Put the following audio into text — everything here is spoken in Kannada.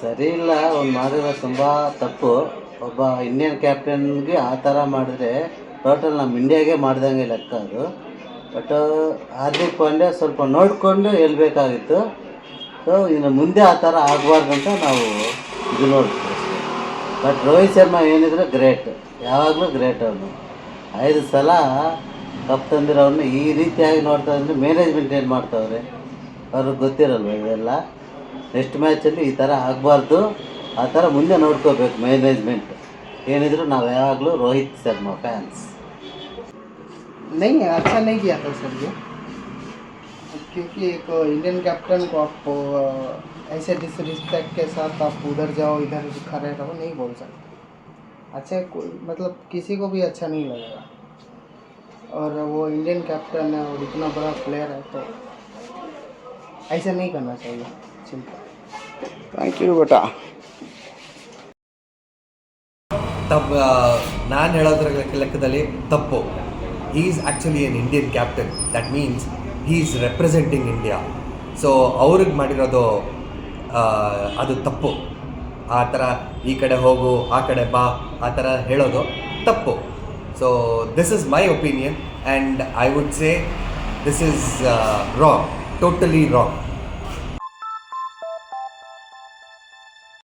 ಸರಿ ಇಲ್ಲ ಅವ್ನು ಮಾಡಿರೋ ತುಂಬ ತಪ್ಪು. ಒಬ್ಬ ಇಂಡಿಯನ್ ಕ್ಯಾಪ್ಟನ್ಗೆ ಆ ಥರ ಮಾಡಿದ್ರೆ ಟೋಟಲ್ ನಮ್ಮ ಇಂಡಿಯಾಗೆ ಮಾಡ್ದಂಗೆ ಲೆಕ್ಕ ಅದು. ಬಟ್ ಹಾರ್ದಿಕ್ ಪಾಂಡ್ಯ ಸ್ವಲ್ಪ ನೋಡಿಕೊಂಡು ಹೇಳ್ಬೇಕಾಗಿತ್ತು. ಸೊ ಇನ್ನು ಮುಂದೆ ಆ ಥರ ಆಗಬಾರ್ದು ಅಂತ ನಾವು ಇದು ನೋಡ್ತೀವಿ ಬಟ್ ರೋಹಿತ್ ಶರ್ಮಾ ಏನಿದ್ರು ಗ್ರೇಟ್ ಯಾವಾಗಲೂ ಗ್ರೇಟ್ ಅವನು. ಐದು ಸಲ ಕಪ್ ತಂದಿರೋನು ಈ ರೀತಿಯಾಗಿ ನೋಡ್ತಾ ಇದ್ರೆ ಮ್ಯಾನೇಜ್ಮೆಂಟ್ ಏನು ಮಾಡ್ತಾವ್ರೆ? ಅವ್ರಿಗೆ ಗೊತ್ತಿರಲ್ವ ಇವೆಲ್ಲ? ನೆಕ್ಸ್ಟ್ ಮ್ಯಾಚಲ್ಲಿ ಈ ಥರ ಆಗಬಾರ್ದು ಆ ಥರ ಮುಂದೆ ನೋಡ್ಕೋಬೇಕು ಮ್ಯಾನೇಜ್ಮೆಂಟ್ ಏನಿದ್ರು ನಾವು ಯಾವಾಗಲೂ ರೋಹಿತ್ ಶರ್ಮಾ ಫ್ಯಾನ್ಸ್ नहीं अच्छा नहीं किया था सर ये क्योंकि एक इंडियन कैप्टन को आप अ, ऐसे डिसरिस्पेक्ट के साथ आप उधर जाओ इधर खड़े रहो नहीं बोल सकते अच्छा कोई मतलब किसी को भी अच्छा नहीं लगेगा और वो इंडियन कैप्टन है और इतना बड़ा प्लेयर है तो ऐसा नहीं करना चाहिए सिंपल ಥ್ಯಾಂಕ್ ಯು ಬೇಟ ತಪ್ಪು ನಾನು ಹೇಳೋದ್ರ ಲೆಕ್ಕದಲ್ಲಿ ತಪ್ಪು. He is actually an Indian captain that means he is representing India so ಅವ್ರಿಗೆ ಮಾಡಿರೋದು ಅದು ತಪ್ಪು. ಆ ಥರ ಈ ಕಡೆ ಹೋಗು, ಆ ಕಡೆ ಬಾ, ಆ ಥರ ಹೇಳೋದು ತಪ್ಪು. So this is my opinion and I would say this is wrong totally wrong